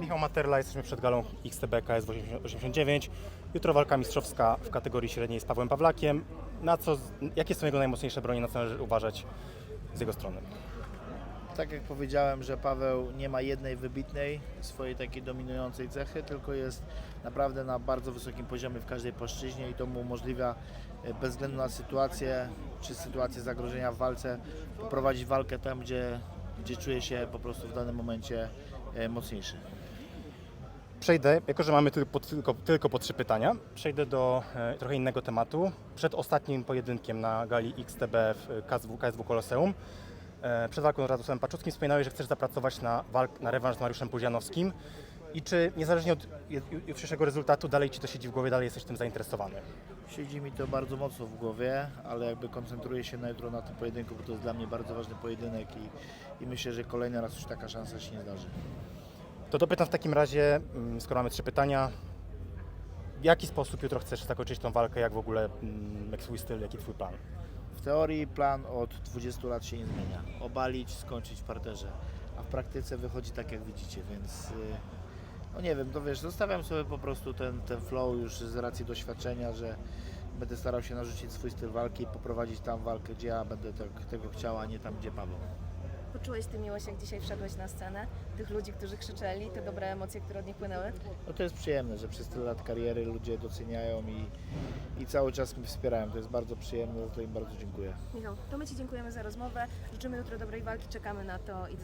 Michał Materla, jesteśmy przed galą XTB KS 89. Jutro walka mistrzowska w kategorii średniej z Pawłem Pawlakiem. Na co, jakie są jego najmocniejsze broni, na co należy uważać z jego strony? Tak jak powiedziałem, że Paweł nie ma jednej wybitnej swojej takiej dominującej cechy, tylko jest naprawdę na bardzo wysokim poziomie w każdej płaszczyźnie i to mu umożliwia e, bez względu na sytuację czy sytuację zagrożenia w walce poprowadzić walkę tam, gdzie, gdzie czuje się po prostu w danym momencie e, mocniejszy. Przejdę, jako że mamy tylko, tylko, tylko po trzy pytania, przejdę do e, trochę innego tematu. Przed ostatnim pojedynkiem na gali XTB w KSW, KSW Koloseum, e, przed walką z Radosławem Paczuckim wspominałeś, że chcesz zapracować na, walk, na rewanż z Mariuszem Puzianowskim. I czy niezależnie od ju- jutrzejszego rezultatu dalej Ci to siedzi w głowie, dalej jesteś tym zainteresowany? Siedzi mi to bardzo mocno w głowie, ale jakby koncentruję się na jutro na tym pojedynku, bo to jest dla mnie bardzo ważny pojedynek i, i myślę, że kolejny raz już taka szansa się nie zdarzy. To dopytam w takim razie, mm, skoro mamy trzy pytania, w jaki sposób jutro chcesz zakończyć tą walkę, jak w ogóle, mm, jak swój styl, jaki Twój plan? W teorii plan od 20 lat się nie zmienia. Obalić, skończyć w parterze. A w praktyce wychodzi tak jak widzicie, więc y, no nie wiem, to wiesz, zostawiam sobie po prostu ten, ten flow już z racji doświadczenia, że będę starał się narzucić swój styl walki i poprowadzić tam walkę, gdzie ja będę tak, tego chciał, a nie tam, gdzie Paweł. Poczułeś ty miłość, jak dzisiaj wszedłeś na scenę? Tych ludzi, którzy krzyczeli, te dobre emocje, które od nich płynęły? No to jest przyjemne, że przez tyle lat kariery ludzie doceniają i, i cały czas mnie wspierają. To jest bardzo przyjemne, za to im bardzo dziękuję. Michał, to my Ci dziękujemy za rozmowę. Życzymy jutro dobrej walki, czekamy na to i do